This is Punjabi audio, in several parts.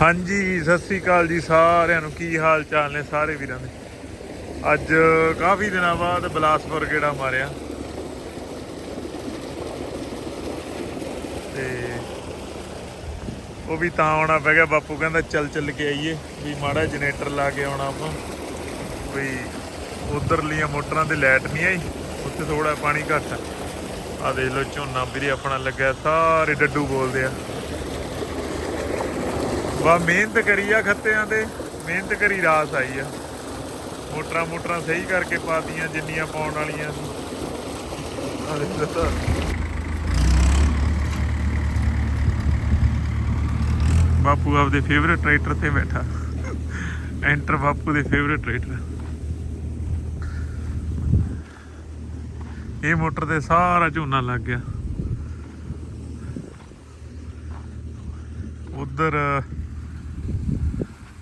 ਹਾਂਜੀ, ਸਤਿ ਸ੍ਰੀ ਅਕਾਲ ਜੀ ਸਾਰਿਆਂ ਨੂੰ। ਕੀ ਹਾਲ ਚਾਲ ਨੇ ਸਾਰੇ ਵੀਰਾਂ ਦੇ? ਅੱਜ ਕਾਫੀ ਦਿਨਾਂ ਬਾਅਦ ਬਲਾਸਪੁਰ ਗੇੜਾ ਮਾਰਿਆ। ਤੇ ਉਹ ਵੀ ਤਾਂ ਆਉਣਾ ਪੈ ਗਿਆ। ਬਾਪੂ ਕਹਿੰਦਾ, ਚੱਲ ਚੱਲ ਕੇ ਆਈਏ। ਵੀ ਮਾੜਾ ਜਨਰੇਟਰ ਲਾ ਕੇ ਆਉਣਾ ਆਪਾਂ। ਵੀ ਉਧਰਲੀਆਂ ਮੋਟਰਾਂ ਤੇ ਲਾਈਟ ਨਹੀਂ ਆਈ। ਉੱਥੇ ਥੋੜਾ ਪਾਣੀ ਘੱਟ ਆ। ਆਹ ਦੇਖ ਲਓ, ਝੋਨਾ ਵੀਰੇ ਆਪਣਾ ਲੱਗਿਆ। ਸਾਰੇ ਡੱਡੂ ਬੋਲਦੇ ਆ। ਵਾ, ਮਿਹਨਤ ਕਰੀ ਆ ਖੱਤਿਆਂ ਤੇ, ਮਿਹਨਤ ਕਰੀ ਰਾਸ ਆਈ ਆ। ਮੋਟਰਾਂ ਮੋਟਰਾਂ ਸਹੀ ਕਰਕੇ ਪਾਤੀਆਂ, ਜਿੰਨੀਆਂ ਪਾਉਣ ਵਾਲੀਆਂ ਬਾਪੂ ਆਪਦੇ ਫੇਵਰੇਟ ਟਰੈਕਟਰ ਤੇ ਬੈਠਾ। ਐਂਟਰ ਬਾਪੂ ਦੇ ਫੇਵਰੇਟ ਟਰੈਕਟਰ ਇਹ ਮੋਟਰ ਤੇ ਸਾਰਾ ਝੋਨਾ ਲੱਗ ਗਿਆ। ਉਧਰ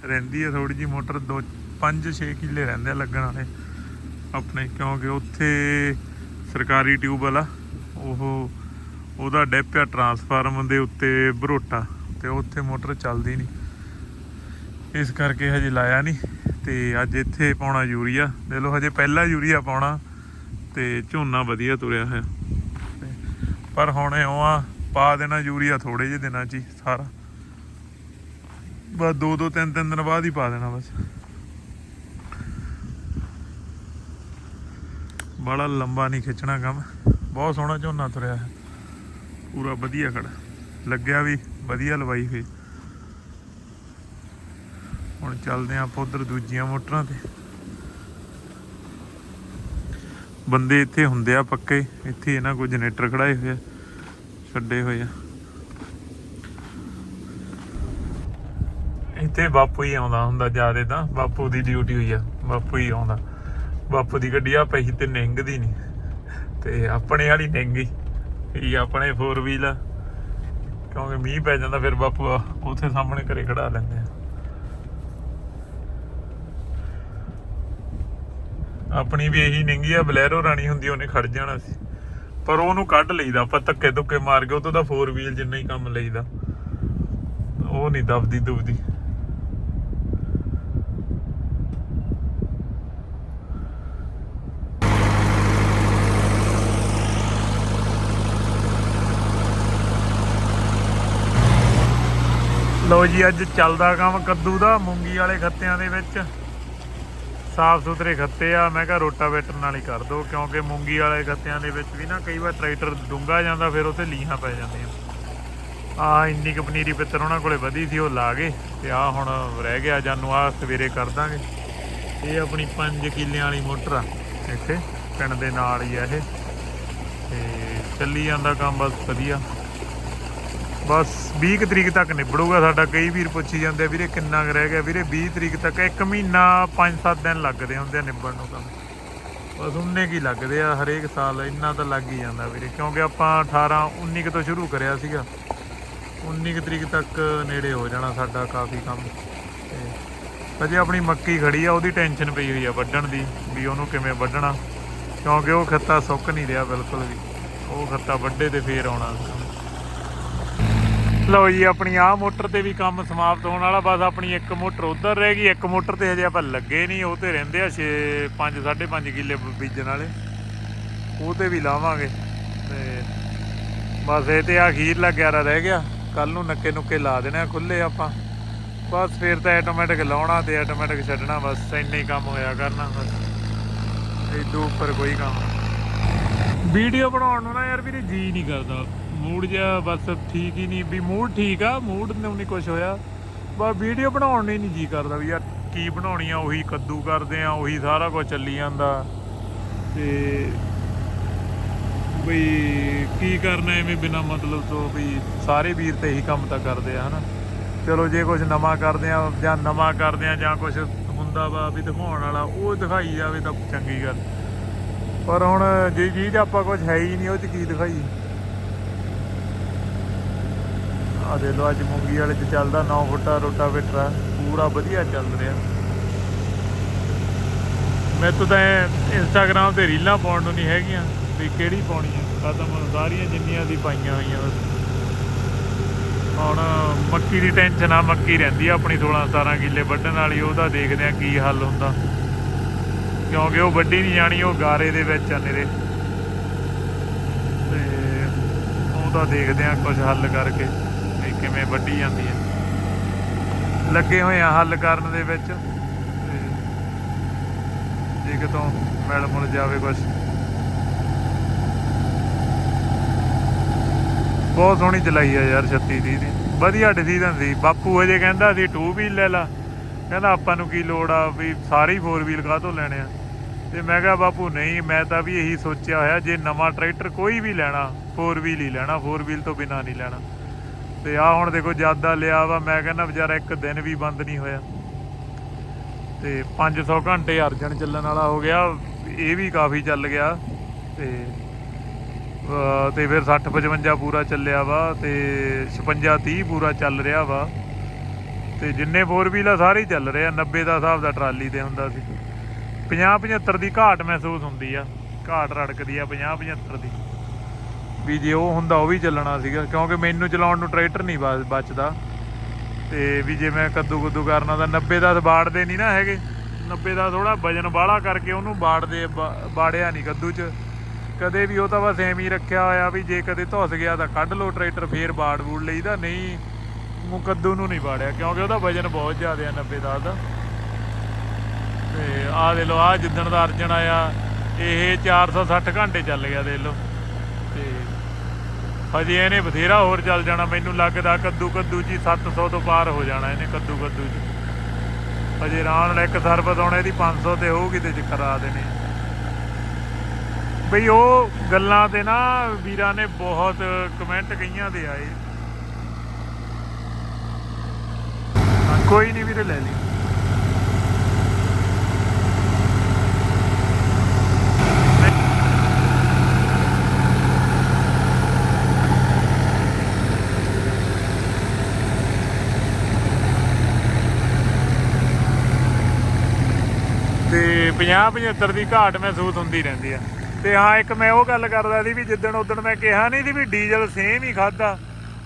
ਰਹਿੰਦੀ ਹੈ ਥੋੜੀ ਜੀ ਮੋਟਰ 2 5-6 ਕਿੱਲੇ ਰਹਿੰਦੇ ਆ ਲੱਗਣ ਵਾਲੇ ਆਪਣੇ, ਕਿਉਂਕਿ ਉੱਥੇ ਸਰਕਾਰੀ ਟਿਊਬਵੈਲ ਆ ਉਹ, ਉਹਦਾ ਡੈਪ ਆ ਟਰਾਂਸਫਾਰਮ ਦੇ ਉੱਤੇ ਬਰੋਟਾ ਤੇ ਉੱਥੇ ਮੋਟਰ ਚੱਲਦੀ ਨਹੀਂ। ਇਸ ਕਰਕੇ ਹਜੇ ਲਾਇਆ ਨਹੀਂ ਤੇ ਅੱਜ ਇੱਥੇ ਪਾਉਣਾ ਯੂਰੀਆ। ਦੇ ਲੋ ਹਜੇ ਪਹਿਲਾ ਯੂਰੀਆ ਪਾਉਣਾ ਤੇ ਝੋਨਾ ਵਧੀਆ ਤੁਰਿਆ ਹੋਇਆ। ਪਰ ਹੁਣ ਇਉਂ ਆ, ਪਾ ਦੇਣਾ ਯੂਰੀਆ ਥੋੜੇ ਜਿਹੇ ਦਿਨਾਂ 'ਚ ਹੀ ਸਾਰਾ। ਬਸ ਦੋ ਦੋ ਤਿੰਨ ਤਿੰਨ ਦਿਨ ਬਾਅਦ ਹੀ ਪਾ ਦੇਣਾ ਬਸ। ਬੜਾ ਲੰਬਾ ਨਹੀਂ ਖਿੱਚਣਾ ਕੰਮ। ਬਹੁਤ ਸੋਹਣਾ ਝੋਨਾ ਤੁਰਿਆ ਹੈ। ਪੂਰਾ ਵਧੀਆ ਖੜਾ। ਲੱਗਿਆ ਵੀ ਵਧੀਆ ਲਵਾਈ ਹੋਈ। ਹੁਣ ਚੱਲਦੇ ਆਂ ਆਪਾਂ ਉਧਰ ਦੂਜੀਆਂ ਮੋਟਰਾਂ ਤੇ। ਬੰਦੇ ਇੱਥੇ ਹੁੰਦੇ ਆ ਪੱਕੇ। ਇੱਥੇ ਇਹਨਾਂ ਕੋਲ ਜਨਰੇਟਰ ਖੜਾਏ ਹੋਏ ਆ। ਛੱਡੇ ਹੋਏ ਆ। ਇੱਥੇ ਬਾਪੂ ਹੀ ਆਉਂਦਾ ਹੁੰਦਾ ਜਿਆਦੇ ਤਾਂ, ਬਾਪੂ ਦੀ ਡਿਊਟੀ ਹੋਈ ਆ, ਬਾਪੂ ਹੀ ਆਉਂਦਾ। ਬਾਪੂ ਦੀ ਗੱਡੀ ਆ ਪਈ ਤੇ ਨਿੰਗਦੀ ਨਹੀਂ ਤੇ ਆਪਣੇ ਵਾਲੀ ਨਿੰਗੀ ਇਹ ਆਪਣੇ 4 ਵੀਲ ਕਿਉਂਕਿ ਮੀਂਹ ਪੈ ਜਾਂਦਾ ਫਿਰ ਬਾਪੂ ਆ ਸਾਹਮਣੇ ਘਰੇ ਖੜਾ ਲੈਂਦੇ ਆ। ਆਪਣੀ ਵੀ ਇਹੀ ਨਿੰਗੀ ਆ, ਬਲੈਰੋ ਰਾਣੀ ਹੁੰਦੀ, ਉਹਨੇ ਖੜ ਜਾਣਾ ਸੀ। ਪਰ ਉਹਨੂੰ ਕੱਢ ਲਈਦਾ, ਆਪਾਂ ਧੱਕੇ ਧੁੱਕੇ ਮਾਰ ਕੇ, ਉਹ ਤੋਂ ਦਾ 4 ਵੀਲ ਜਿੰਨਾ ਹੀ ਕੰਮ ਲਈਦਾ। ਉਹ ਨਹੀਂ ਦਬਦੀ ਦੁਬਦੀ ਲੋ ਜੀ, ਅੱਜ ਚੱਲਦਾ ਕੰਮ ਕੱਦੂ ਦਾ, ਮੂੰਗੀ ਵਾਲੇ ਖੱਤਿਆਂ ਦੇ ਵਿੱਚ। ਸਾਫ਼ ਸੁਥਰੇ ਖੱਤੇ ਆ, ਮੈਂ ਕਿਹਾ ਰੋਟਾਵੇਟਰ ਨਾਲ ਹੀ ਕਰ ਦੋ, ਕਿਉਂਕਿ ਮੂੰਗੀ ਵਾਲੇ ਖੱਤਿਆਂ ਦੇ ਵਿੱਚ ਵੀ ਨਾ ਕਈ ਵਾਰ ਟਰੈਕਟਰ ਡੂੰਗਾ ਜਾਂਦਾ, ਫਿਰ ਉੱਥੇ ਲੀਹਾਂ ਪੈ ਜਾਂਦੀਆਂ। ਆ ਇੰਨੀ ਕੁ ਪਨੀਰੀ ਪਿੱਤਰ ਉਹਨਾਂ ਕੋਲੇ ਵਧੀ ਸੀ, ਉਹ ਲਾ ਗਏ, ਤੇ ਆ ਹੁਣ ਰਹਿ ਗਿਆ ਜਾਨੂੰ ਆ ਸਵੇਰੇ ਕਰ ਦਾਂਗੇ। ਇਹ ਆਪਣੀ 5 ਕਿੱਲਿਆਂ ਵਾਲੀ ਮੋਟਰ ਆ, ਇੱਥੇ, ਪਿੰਡ ਦੇ ਨਾਲ ਹੀ ਆ ਇਹ। ਤੇ ਚੱਲੀ ਜਾਂਦਾ ਕੰਮ, ਬਸ ਵਧੀਆ। ਬਸ 20 ਕੁ ਤਰੀਕ ਤੱਕ ਨਿਬੜੂਗਾ ਸਾਡਾ। ਕਈ ਵੀਰ ਪੁੱਛੀ ਜਾਂਦੇ ਵੀਰੇ ਕਿੰਨਾ ਕੁ ਰਹਿ ਗਿਆ? ਵੀਰੇ 20 ਤਰੀਕ ਤੱਕ ਇੱਕ ਮਹੀਨਾ 5-7 ਦਿਨ ਲੱਗਦੇ ਹੁੰਦੇ ਆ ਨਿਬੜਨ ਨੂੰ ਕੰਮ। ਬਸ ਉਹਨੇ ਕੀ ਲੱਗਦੇ ਆ ਹਰੇਕ ਸਾਲ, ਇੰਨਾ ਤਾਂ ਲੱਗ ਹੀ ਜਾਂਦਾ ਵੀਰੇ। ਕਿਉਂਕਿ ਆਪਾਂ 18 19 ਕੁ ਤੋਂ ਸ਼ੁਰੂ ਕਰਿਆ ਸੀਗਾ। 19 ਕੁ ਤਰੀਕ ਤੱਕ ਨੇੜੇ ਹੋ ਜਾਣਾ ਸਾਡਾ ਕਾਫੀ ਕੰਮ। ਤੇ ਅਜੇ ਆਪਣੀ ਮੱਕੀ ਖੜੀ ਆ, ਉਹਦੀ ਟੈਨਸ਼ਨ ਪਈ ਹੋਈ ਆ ਵੱਢਣ ਦੀ, ਵੀ ਉਹਨੂੰ ਕਿਵੇਂ ਵੱਢਣਾ। ਕਿਉਂਕਿ ਉਹ ਖੱਤਾ ਸੁੱਕ ਨਹੀਂ ਰਿਹਾ ਬਿਲਕੁਲ ਵੀ। ਉਹ ਖੱਤਾ ਵੱਡੇ ਤੇ ਫੇਰ ਆਉਣਾ। ਲਓ ਜੀ, ਆਪਣੀ ਆਹ ਮੋਟਰ ਤੇ ਵੀ ਕੰਮ ਸਮਾਪਤ ਹੋਣ ਵਾਲਾ, ਬਸ ਆਪਣੀ ਇੱਕ ਮੋਟਰ ਉਧਰ ਰਹਿ ਗਈ, ਇੱਕ ਮੋਟਰ ਤੇ ਹਜੇ ਆਪਾਂ ਲੱਗੇ ਨਹੀਂ, ਉਹ ਤੇ ਰਹਿੰਦੇ ਆ 6 5 5.5 ਕਿੱਲੇ ਬੀਜਣ ਵਾਲੇ। ਉਹ ਤੇ ਵੀ ਲਾਵਾਂਗੇ। ਤੇ ਬਸ ਇਹ ਤੇ ਅਖੀਰਲਾ 11 ਰਹਿ ਗਿਆ। ਕੱਲ ਨੂੰ ਨੱਕੇ ਨੁੱਕੇ ਲਾ ਦੇਣੇ ਆ ਖੁੱਲੇ ਆਪਾਂ। ਬਸ ਫਿਰ ਤਾਂ ਆਟੋਮੈਟਿਕ ਲਾਉਣਾ ਤੇ ਆਟੋਮੈਟਿਕ ਛੱਡਣਾ, ਬਸ ਇੰਨਾ ਹੀ ਕੰਮ ਹੋਇਆ ਕਰਨਾ, ਬਸ। ਇਦੋਂ ਉੱਪਰ ਕੋਈ ਕੰਮ ਵੀਡੀਓ ਬਣਾਉਣ ਨੂੰ ਨਾ ਯਾਰ ਵੀਰੇ ਜੀ ਨਹੀਂ ਕਰਦਾ। ਮੂਡ ਜਿਹਾ ਬਸ ਠੀਕ ਹੀ ਨਹੀਂ, ਵੀ ਮੂਡ ਠੀਕ ਆ, ਮੂਡ ਨੂੰ ਨਹੀਂ ਕੁਝ ਹੋਇਆ। ਬਸ ਵੀਡੀਓ ਬਣਾਉਣ ਨੂੰ ਹੀ ਨਹੀਂ ਜੀ ਕਰਦਾ ਵੀ ਯਾਰ ਕੀ ਬਣਾਉਣੀ ਆ, ਉਹੀ ਕੱਦੂ ਕਰਦੇ ਆ, ਉਹੀ ਸਾਰਾ ਕੁਝ ਚੱਲੀ ਜਾਂਦਾ। ਤੇ ਬਈ ਕੀ ਕਰਨਾ ਐਵੇਂ ਬਿਨਾ ਮਤਲਬ ਤੋਂ ਵੀ ਸਾਰੇ ਵੀਰ ਤੇ ਇਹੀ ਕੰਮ ਤਾਂ ਕਰਦੇ ਆ, ਹਨਾ। ਚਲੋ ਜੇ ਕੁਝ ਨਵਾਂ ਕਰਦੇ ਆ ਜਾਂ ਨਵਾਂ ਕਰਦੇ ਆ ਜਾਂ ਕੁਝ ਹੁੰਦਾ ਵਾ ਵੀ ਦਿਖਾਉਣ ਵਾਲਾ, ਉਹ ਦਿਖਾਈ ਜਾਵੇ ਤਾਂ ਚੰਗੀ ਗੱਲ। ਪਰ ਹੁਣ ਜੇ ਚੀਜ਼ ਆਪਾਂ ਕੁਝ ਹੈ ਹੀ ਨਹੀਂ, ਉਹ ਚ ਕੀ ਦਿਖਾਈ ਆ ਦੇ ਲੋ ਅੱਜ ਮੂੰਗੀ ਵਾਲੇ ਚ ਚੱਲਦਾ 9 ਫੁੱਟਾ ਰੋਟਾਵੇਟਰ ਆ। ਪੂਰਾ ਵਧੀਆ ਚੱਲ ਰਿਹਾ। ਮੈਂ ਤਾਂ ਇੰਸਟਾਗ੍ਰਾਮ ਤੇ ਰੀਲਾਂ ਪਾਉਣ ਨੂੰ ਨਹੀਂ ਹੈਗੀਆਂ, ਵੀ ਕਿਹੜੀ ਪਾਉਣੀ ਆ। ਖਤਮ, ਸਾਰੀਆਂ ਜਿੰਨੀਆਂ ਦੀ ਪਾਈਆਂ ਹੋਈਆਂ ਹੁਣ ਮੱਕੀ ਦੀ ਟੈਨਸ਼ਨ ਆ, ਮੱਕੀ ਰਹਿੰਦੀ ਆ ਆਪਣੀ 16 17 ਕਿੱਲੇ ਵੱਢਣ ਵਾਲੀ, ਉਹਦਾ ਦੇਖਦੇ ਆ ਕੀ ਹੱਲ ਹੁੰਦਾ। ਕਿਉਂਕਿ ਉਹ ਵੱਢੀ ਨਹੀਂ ਜਾਣੀ, ਉਹ ਗਾਰੇ ਦੇ ਵਿੱਚ ਆ ਨੇਰੇ। ਤੇ ਉਹਦਾ ਦੇਖਦੇ ਆ ਕੁਝ ਹੱਲ ਕਰਕੇ। ਕਿਵੇਂ ਵੱਢੀ ਜਾਂਦੀ ਹੈ। ਲੱਗੇ ਹੋਏ ਆ ਹੱਲ ਕਰਨ ਦੇ ਵਿੱਚ। ਜੇ ਕਿਤੋਂ ਮਿਲ ਮੁਲ ਜਾਵੇ ਕੁਝ ਬਹੁਤ ਸੋਹਣੀ ਚਲਾਈ ਆ ਯਾਰ 36 30 ਦੀ। ਵਧੀਆ ਡਿਸੀਜਨ ਸੀ। ਬਾਪੂ ਹਜੇ ਕਹਿੰਦਾ ਸੀ 2 ਵੀਲ ਲੈ ਲਾ। ਕਹਿੰਦਾ, ਆਪਾਂ ਨੂੰ ਕੀ ਲੋੜ ਆ ਵੀ ਸਾਰੇ 4 ਵੀਲ ਕਾਹਤੋਂ ਲੈਣੇ ਆ? ਤੇ ਮੈਂ ਕਿਹਾ, ਬਾਪੂ, ਨਹੀਂ, ਮੈਂ ਤਾਂ ਵੀ ਇਹੀ ਸੋਚਿਆ ਹੋਇਆ, ਜੇ ਨਵਾਂ ਟਰੈਕਟਰ ਕੋਈ ਵੀ ਲੈਣਾ 4 ਵੀਲ ਹੀ ਲੈਣਾ 4 ਵੀਲ ਤੋਂ ਬਿਨਾ ਨਹੀਂ ਲੈਣਾ। ਤੇ ਆ ਹੁਣ ਦੇਖੋ ਜ਼ਿਆਦਾ ਲਿਆ ਵਾ, ਮੈਂ ਕਹਿੰਦਾ ਵਿਚਾਰਾ ਇੱਕ ਦਿਨ ਵੀ ਬੰਦ ਨਹੀਂ ਹੋਇਆ। ਤੇ 500 ਘੰਟੇ ਅਰਜਨ ਚੱਲਣ ਵਾਲਾ ਹੋ ਗਿਆ, ਇਹ ਵੀ ਕਾਫੀ ਚੱਲ ਗਿਆ। ਤੇ ਤੇ ਫਿਰ 60 55 ਪੂਰਾ ਚੱਲਿਆ ਵਾ, ਤੇ 56 30 ਪੂਰਾ ਚੱਲ ਰਿਹਾ ਵਾ। ਤੇ ਜਿੰਨੇ ਫੋਰ ਵੀਲ ਆ ਸਾਰੇ ਚੱਲ ਰਹੇ ਆ 90 ਦਾ ਹਿਸਾਬ ਦਾ ਟਰਾਲੀ ਤੇ ਹੁੰਦਾ ਸੀ। 50 75 ਦੀ ਘਾਟ ਮਹਿਸੂਸ ਹੁੰਦੀ ਆ, ਘਾਟ ਰੜਕਦੀ ਆ 50 75 ਦੀ। ਵੀ ਜੇ ਉਹ ਹੁੰਦਾ, ਉਹ ਵੀ ਚੱਲਣਾ ਸੀਗਾ, ਕਿਉਂਕਿ ਮੈਨੂੰ ਚਲਾਉਣ ਨੂੰ ਟਰੈਕਟਰ ਨਹੀਂ ਬਚਦਾ। ਤੇ ਵੀ ਜੇ ਮੈਂ ਕੱਦੂ ਕੁੱਦੂ ਕਰਨਾ ਤਾਂ 90 ਦਾ ਬਾੜਦੇ ਨਹੀਂ ਨਾ ਹੈਗੇ। 90 ਦਾ ਥੋੜਾ ਵਜਨ ਬਾਹਲਾ ਕਰਕੇ ਉਹਨੂੰ ਬਾੜਦੇ ਬਾੜਿਆ ਨਹੀਂ ਕੱਦੂ 'ਚ। ਕਦੇ ਵੀ ਉਹ ਤਾਂ ਬਸ ਐਵੇਂ ਹੀ ਰੱਖਿਆ ਹੋਇਆ ਵੀ ਜੇ ਕਦੇ ਧੁੱਸ ਗਿਆ ਤਾਂ ਕੱਢ ਲਓ ਟਰੈਕਟਰ, ਫੇਰ ਬਾੜ ਬੂੜ ਲਈਦਾ, ਨਹੀਂ ਉਹ ਕੱਦੂ ਨੂੰ ਨਹੀਂ ਬਾੜਿਆ ਕਿਉਂਕਿ ਉਹਦਾ ਵਜਨ ਬਹੁਤ ਜ਼ਿਆਦਾ ਆ 90 ਦਾ ਉਹਦਾ ਤੇ ਆਹ ਦੇ ਲੋ ਆ ਜਿੱਦਣ ਦਾ ਅਰਜਨ ਆਇਆ, ਇਹ 460 ਘੰਟੇ ਚੱਲ ਗਿਆ, ਦੇ ਲੋ ਹਜੇ ਇਹਨੇ ਬਥੇਰਾ ਹੋਰ ਚੱਲ ਜਾਣਾ, ਮੈਨੂੰ ਲੱਗਦਾ ਕੱਦੂ ਕੱਦੂ ਜੀ 700 ਤੋਂ ਪਾਰ ਹੋ ਜਾਣਾ ਇਹਨੇ ਕੱਦੂ ਕੱਦੂ ਜੀ। ਹਜੇ ਰਾਣ ਨਾਲ ਇੱਕ ਸਰਵਿਸ ਆਉਣਾ ਇਹਦੀ 500 ਤੇ ਹੋਊਗੀ ਤੇ ਚ ਕਰਾ ਦੇਣੀ। ਬਈ ਉਹ ਗੱਲਾਂ ਤੇ ਨਾ ਵੀਰਾਂ ਨੇ ਬਹੁਤ ਕਮੈਂਟ ਕਈਆਂ ਦੇ ਆਏ। ਕੋਈ ਨਹੀਂ ਵੀਰੇ ਲੈ ਲਈ ਤੇ 50 75 ਦੀ ਘਾਟ ਮਹਿਸੂਸ ਹੁੰਦੀ ਰਹਿੰਦੀ ਆ। ਤੇ ਹਾਂ, ਇੱਕ ਮੈਂ ਉਹ ਗੱਲ ਕਰਦਾ ਸੀ ਵੀ ਜਿੱਦਣ ਉਦਣ ਮੈਂ ਕਿਹਾ ਨਹੀਂ ਸੀ ਵੀ ਡੀਜ਼ਲ ਸੇਮ ਹੀ ਖਾਦਾ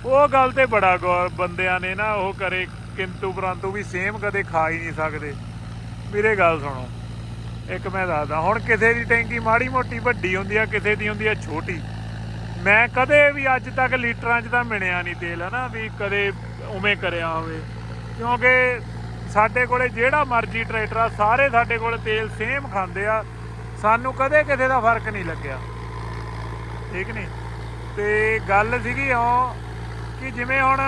ਉਹ ਗੱਲ ਤੇ ਬੜਾ ਗੌਰ ਬੰਦਿਆਂ ਨੇ ਨਾ ਉਹ ਕਰੇ, ਕਿੰਤੂ ਪਰੰਤੂ ਵੀ ਸੇਮ ਕਦੇ ਖਾ ਹੀ ਨਹੀਂ ਸਕਦੇ। ਵੀਰੇ, ਗੱਲ ਸੁਣੋ, ਇੱਕ ਮੈਂ ਦੱਸਦਾ, ਹੁਣ ਕਿਸੇ ਦੀ ਟੈਂਕੀ ਮਾੜੀ ਮੋਟੀ ਵੱਡੀ ਹੁੰਦੀ ਆ, ਕਿਸੇ ਦੀ ਹੁੰਦੀ ਆ ਛੋਟੀ। ਮੈਂ ਕਦੇ ਵੀ ਅੱਜ ਤੱਕ ਲੀਟਰਾਂ 'ਚ ਤਾਂ ਮਿਣਿਆ ਨਹੀਂ ਤੇਲ, ਹਨਾ, ਵੀ ਕਦੇ ਉਵੇਂ ਕਰਿਆ ਹੋਵੇ। ਕਿਉਂਕਿ ਸਾਡੇ ਕੋਲੇ ਜਿਹੜਾ ਮਰਜ਼ੀ ਟਰੈਕਟਰ ਆ, ਸਾਰੇ ਸਾਡੇ ਕੋਲ ਤੇਲ ਸੇਮ ਖਾਂਦੇ ਆ। ਸਾਨੂੰ ਕਦੇ ਕਿਸੇ ਦਾ ਫ਼ਰਕ ਨਹੀਂ ਲੱਗਿਆ। ਠੀਕ ਨਹੀਂ ਤੇ ਗੱਲ ਸੀਗੀ ਉਹ ਕਿ ਜਿਵੇਂ ਹੁਣ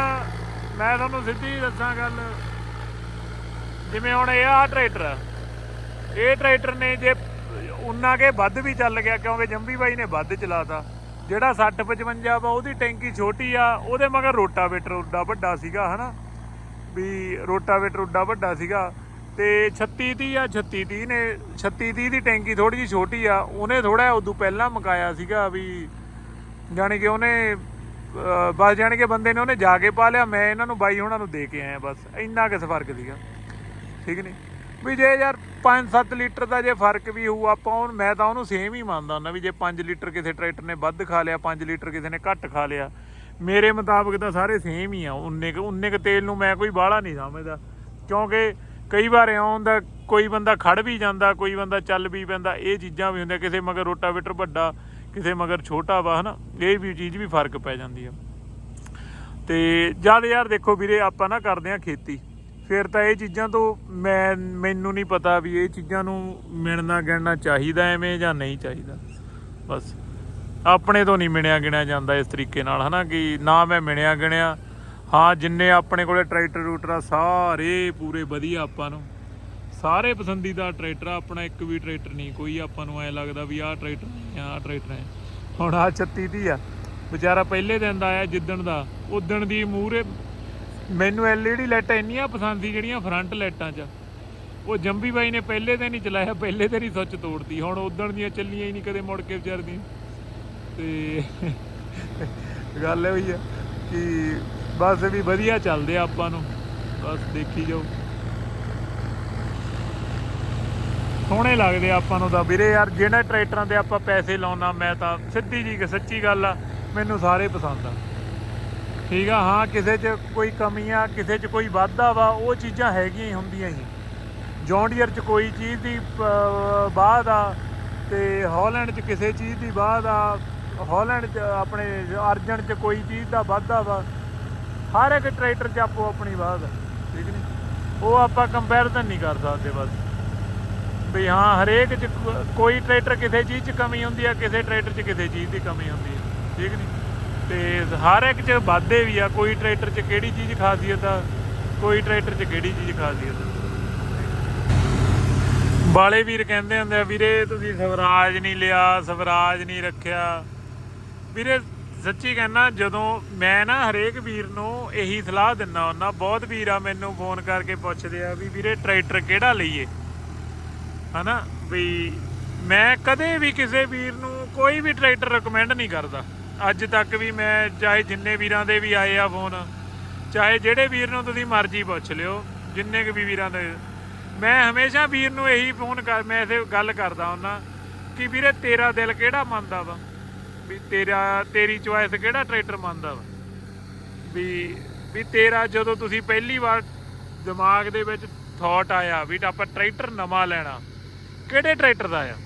ਮੈਂ ਤੁਹਾਨੂੰ ਸਿੱਧੀ ਦੱਸਾਂ ਗੱਲ। ਜਿਵੇਂ ਹੁਣ ਇਹ ਆ ਟਰੈਕਟਰ ਇਹ ਟਰੈਕਟਰ ਨੇ ਜੇ ਉਨਾ ਕੇ ਵੱਧ ਵੀ ਚੱਲ ਗਿਆ, ਕਿਉਂਕਿ ਜੰਬੀ ਬਾਈ ਨੇ ਵੱਧ ਚਲਾਤਾ। ਜਿਹੜਾ 60 55 ਵਾ, ਉਹਦੀ ਟੈਂਕੀ ਛੋਟੀ ਆ, ਉਹਦੇ ਮਗਰ ਰੋਟਾਵੇਟਰ ਉੱਡਾ ਵੱਡਾ ਸੀਗਾ, ਹਨਾ? ਵੀ ਰੋਟਾਵੇਟਰ ਉੱਡਾ ਵੱਡਾ ਸੀਗਾ ਤੇ 36 30 ਆ 36 30 ਨੇ 36 30 ਦੀ ਟੈਂਕੀ ਥੋੜੀ ਜਿਹੀ ਛੋਟੀ ਆ, ਉਹਨੇ ਥੋੜਾ ਉਦੋਂ ਪਹਿਲਾਂ ਮਕਾਇਆ ਸੀਗਾ ਵੀ ਜਾਣੀ ਕਿ ਉਹਨੇ ਬਸ ਜਾਣੀ ਕਿ ਬੰਦੇ ਨੇ ਉਹਨੇ ਜਾ ਕੇ ਪਾ ਲਿਆ, ਮੈਂ ਇਹਨਾਂ ਨੂੰ ਬਾਈ ਉਹਨਾਂ ਨੂੰ ਦੇ ਕੇ ਆਇਆ ਬਸ, ਇੰਨਾ ਕਿਸ ਫ਼ਰਕ ਸੀਗਾ, ਠੀਕ ਨਹੀਂ ਵੀ ਜੇ ਯਾਰ 5-7 ਲੀਟਰ ਦਾ ਜੇ ਫ਼ਰਕ ਵੀ ਹੋਊ, ਆਪਾਂ ਉਹ ਮੈਂ ਤਾਂ ਉਹਨੂੰ ਸੇਮ ਹੀ ਮੰਨਦਾ ਹੁੰਦਾ ਵੀ ਜੇ 5 ਲੀਟਰ ਕਿਸੇ ਟਰੈਕਟਰ ਨੇ ਵੱਧ ਖਾ ਲਿਆ 5 ਲੀਟਰ ਕਿਸੇ ਨੇ ਘੱਟ ਖਾ ਲਿਆ ਮੇਰੇ ਮੁਤਾਬਕ ਤਾਂ ਸਾਰੇ ਸੇਮ ਹੀ ਆ। ਉਨੇ ਕੁ ਉਨੇ ਕੁ ਤੇਲ ਨੂੰ ਮੈਂ ਕੋਈ ਬਾਹਲਾ ਨਹੀਂ ਸਮਝਦਾ। ਕਿਉਂਕਿ ਕਈ ਵਾਰ ਇਉਂ ਹੁੰਦਾ, ਕੋਈ ਬੰਦਾ ਖੜ ਵੀ ਜਾਂਦਾ, ਕੋਈ ਬੰਦਾ ਚੱਲ ਵੀ ਪੈਂਦਾ। ਇਹ ਚੀਜ਼ਾਂ ਵੀ ਹੁੰਦੀਆਂ, ਕਿਸੇ ਮਗਰ ਰੋਟਾਵੇਟਰ ਵੱਡਾ, ਕਿਸੇ ਮਗਰ ਛੋਟਾ ਵਾ, ਹਨਾ? ਇਹ ਵੀ ਚੀਜ਼ ਵੀ ਫ਼ਰਕ ਪੈ ਜਾਂਦੀ ਆ। ਤੇ ਜਦ ਯਾਰ ਦੇਖੋ ਵੀਰੇ, ਆਪਾਂ ਨਾ ਕਰਦੇ ਆ ਖੇਤੀ। ਫਿਰ ਤਾਂ ਇਹ ਚੀਜ਼ਾਂ ਤੋਂ ਮੈਂ, ਮੈਨੂੰ ਨਹੀਂ ਪਤਾ ਵੀ ਇਹ ਚੀਜ਼ਾਂ ਨੂੰ ਮਿਲਣਾ ਗਿਣਨਾ ਚਾਹੀਦਾ ਐਵੇਂ ਜਾਂ ਨਹੀਂ ਚਾਹੀਦਾ। ਬਸ। ਆਪਣੇ ਤੋਂ ਨਹੀਂ ਮਿਣਿਆ ਗਿਣਿਆ ਜਾਂਦਾ ਇਸ ਤਰੀਕੇ ਨਾਲ ਹਨਾ ਕਿ ਨਾ ਮੈਂ ਮਿਣਿਆ ਗਿਣਿਆ। ਹਾਂ ਜਿੰਨੇ ਆਪਣੇ ਕੋਲੇ ਟਰੈਕਟਰ ਰੂਟਰ ਆ ਸਾਰੇ ਪੂਰੇ ਵਧੀਆ ਆਪਾਂ ਨੂੰ। ਸਾਰੇ ਪਸੰਦੀਦਾ ਟਰੈਕਟਰ ਆ, ਆਪਣਾ ਇੱਕ ਵੀ ਟਰੈਕਟਰ ਨਹੀਂ। ਕੋਈ ਆਪਾਂ ਨੂੰ ਐ ਲੱਗਦਾ ਵੀ ਆਹ ਟਰੈਕਟਰ ਨਹੀਂ ਆਹ ਟਰੈਕਟਰ ਹੈ ਹੁਣ ਆ 36 ਦੀ ਆ। ਵਿਚਾਰਾ ਪਹਿਲੇ ਦਿਨ ਦਾ ਆਇਆ ਜਿੱਦਣ ਦਾ ਉਦਣ ਦੀ ਮੂਹਰੇ ਮੈਨੂੰ ਐਲਈਡੀ ਲਾਈਟਾਂ ਇੰਨੀਆਂ ਪਸੰਦ ਸੀ ਜਿਹੜੀਆਂ ਫਰੰਟ ਲਾਈਟਾਂ 'ਚ। ਉਹ ਜੰਬੀ ਬਾਈ ਨੇ ਪਹਿਲੇ ਦਿਨ ਹੀ ਚਲਾਇਆ ਪਹਿਲੇ ਦਿਨ ਹੀ ਸੁੱਚ ਤੋੜਤੀ। ਹੁਣ ਉਦਣ ਦੀਆਂ ਚੱਲੀਆਂ ਹੀ ਨਹੀਂ ਕਦੇ ਮੁੜ ਕੇ ਵਿਚਾਰ ਦੀ ਤੇ ਗੱਲ ਇਹ ਹੋਈ ਆ ਕਿ ਬਸ ਵੀ ਵਧੀਆ ਚੱਲਦੇ ਆ ਆਪਾਂ ਨੂੰ। ਬਸ ਦੇਖੀ ਜਾਓ। ਸੋਹਣੇ ਲੱਗਦੇ ਆਪਾਂ ਨੂੰ ਤਾਂ। ਵੀਰੇ ਯਾਰ ਜਿਹੜਾ ਟਰੈਕਟਰਾਂ ਤੇ ਆਪਾਂ ਪੈਸੇ ਲਾਉਣਾ, ਮੈਂ ਤਾਂ ਸਿੱਧੀ ਜੀ ਕਿ ਸੱਚੀ ਗੱਲ ਆ, ਮੈਨੂੰ ਸਾਰੇ ਪਸੰਦ ਆ। ਠੀਕ ਆ, ਹਾਂ, ਕਿਸੇ 'ਚ ਕੋਈ ਕਮੀ ਆ, ਕਿਸੇ 'ਚ ਕੋਈ ਵਾਧਾ ਵਾ, ਉਹ ਚੀਜ਼ਾਂ ਹੈਗੀਆਂ ਹੀ ਹੁੰਦੀਆਂ ਹੀ। ਜੌਂਡੀਅਰ 'ਚ ਕੋਈ ਚੀਜ਼ ਦੀ ਬਾਅਦ ਆ ਤੇ ਹਾਲੈਂਡ 'ਚ ਕਿਸੇ ਚੀਜ਼ ਦੀ ਬਾਅਦ ਆ ਹਾਲੈਂਡ 'ਚ, ਆਪਣੇ ਅਰਜਨ 'ਚ ਕੋਈ ਚੀਜ਼ ਦਾ ਵਾਧਾ ਵਾ। ਹਰ ਇੱਕ ਟਰੈਕਟਰ 'ਚ ਆਪੋ ਆਪਣੀ ਬਾਅਦ ਠੀਕ ਨਹੀਂ ਉਹ ਆਪਾਂ ਕੰਪੈਰੀਜ਼ਨ ਨਹੀਂ ਕਰ ਸਕਦੇ ਬਸ। ਵੀ ਹਾਂ, ਹਰੇਕ 'ਚ ਕੋਈ ਟਰੈਕਟਰ ਕਿਸੇ ਚੀਜ਼ 'ਚ ਕਮੀ ਹੁੰਦੀ ਆ, ਕਿਸੇ ਟਰੈਕਟਰ 'ਚ ਕਿਸੇ ਚੀਜ਼ ਦੀ ਕਮੀ ਹੁੰਦੀ ਆ, ਠੀਕ ਨਹੀਂ ਤੇ ਹਰ ਇੱਕ 'ਚ ਵਾਧੇ ਵੀ ਆ, ਕੋਈ ਟਰੈਕਟਰ 'ਚ ਕਿਹੜੀ ਚੀਜ਼ ਖਾਸੀਅਤ ਆ, ਕੋਈ ਟਰੈਕਟਰ 'ਚ ਕਿਹੜੀ ਚੀਜ਼ ਖਾਸੀਅਤ ਆ। ਬਾਲੇ ਵੀਰ ਕਹਿੰਦੇ ਹੁੰਦੇ ਆ, ਵੀਰੇ, ਤੁਸੀਂ ਸਵਰਾਜ ਨਹੀਂ ਲਿਆ, ਸਵਰਾਜ ਨਹੀਂ ਰੱਖਿਆ। ਵੀਰੇ, ਸੱਚੀ ਕਹਿੰਨਾ ਜਦੋਂ ਮੈਂ ਨਾ ਹਰੇਕ ਵੀਰ ਨੂੰ ਇਹੀ ਸਲਾਹ ਦਿੰਦਾ ਹੁੰਦਾ, ਬਹੁਤ ਵੀਰ ਆ ਮੈਨੂੰ ਫੋਨ ਕਰਕੇ ਪੁੱਛਦੇ ਆ ਵੀ ਵੀਰੇ ਟਰੈਕਟਰ ਕਿਹੜਾ ਲਈਏ? ਹਨਾ? ਵੀ ਮੈਂ ਕਦੇ ਵੀ ਕਿਸੇ ਵੀਰ ਨੂੰ ਕੋਈ ਵੀ ਟਰੈਕਟਰ ਰეკਮੈਂਡ ਨਹੀਂ ਕਰਦਾ। ਅੱਜ ਤੱਕ ਵੀ ਮੈਂ ਚਾਹੇ ਜਿੰਨੇ ਵੀਰਾਂ ਦੇ ਵੀ ਆਏ ਆ ਫੋਨ, ਚਾਹੇ ਜਿਹੜੇ ਵੀਰ ਨੂੰ ਤੁਸੀਂ ਮਰਜ਼ੀ ਪੁੱਛ ਲਿਓ, ਜਿੰਨੇ ਕੁ ਵੀ ਵੀਰਾਂ ਦੇ। ਮੈਂ ਹਮੇਸ਼ਾ ਵੀਰ ਨੂੰ ਇਹੀ ਫੋਨ ਕਰ, ਮੈਂ ਇਸੇ ਗੱਲ ਕਰਦਾ ਹੁੰਦਾ ਕਿ ਵੀਰੇ ਤੇਰਾ ਦਿਲ ਕਿਹੜਾ ਮੰਨਦਾ ਵਾ? ਵੀ ਤੇਰਾ ਤੇਰੀ ਚੁਆਇਸ ਕਿਹੜਾ ਟਰੈਕਟਰ ਮੰਨਦਾ ਵਾ? ਵੀ ਵੀ ਤੇਰਾ ਜਦੋਂ ਤੁਸੀਂ ਪਹਿਲੀ ਵਾਰ ਦਿਮਾਗ ਦੇ ਵਿੱਚ ਥਾਟ ਆਇਆ ਵੀ ਆਪਾਂ ਟਰੈਕਟਰ ਨਵਾਂ ਲੈਣਾ ਕਿਹੜੇ ਟਰੈਕਟਰ ਦਾ ਆ?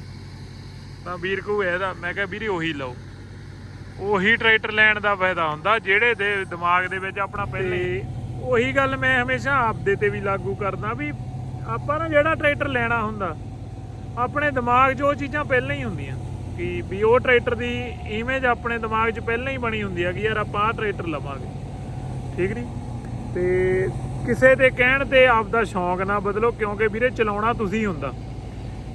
ਤਾਂ ਵੀਰ ਕੋ ਇਹਦਾ ਮੈਂ ਕਿਹਾ ਵੀਰੇ ਉਹੀ ਲਓ। ਉਹੀ ਟਰੈਕਟਰ ਲੈਣ ਦਾ ਫਾਇਦਾ ਹੁੰਦਾ ਜਿਹੜੇ ਦੇ ਦਿਮਾਗ ਦੇ ਵਿੱਚ ਆਪਣਾ ਪਹਿਲੇ ਉਹੀ ਗੱਲ ਮੈਂ ਹਮੇਸ਼ਾ ਆਪਦੇ ਤੇ ਵੀ ਲਾਗੂ ਕਰਦਾ ਵੀ ਆਪਾਂ ਨਾ ਜਿਹੜਾ ਟਰੈਕਟਰ ਲੈਣਾ ਹੁੰਦਾ ਆਪਣੇ ਦਿਮਾਗ 'ਚ ਉਹ ਚੀਜ਼ਾਂ ਪਹਿਲਾਂ ਹੀ ਹੁੰਦੀਆਂ। ਕਿ ਵੀ ਉਹ ਟਰੈਕਟਰ ਦੀ ਇਮੇਜ ਆਪਣੇ ਦਿਮਾਗ 'ਚ ਪਹਿਲਾਂ ਹੀ ਬਣੀ ਹੁੰਦੀ ਹੈ ਕਿ ਯਾਰ ਆਪਾਂ ਆਹ ਟਰੈਕਟਰ ਲਵਾਂਗੇ। ਠੀਕ ਨਹੀਂ ਤੇ ਕਿਸੇ ਦੇ ਕਹਿਣ ਤੇ ਆਪਦਾ ਸ਼ੌਂਕ ਨਾ ਬਦਲੋ, ਕਿਉਂਕਿ ਵੀਰੇ ਚਲਾਉਣਾ ਤੁਸੀਂ ਹੁੰਦਾ।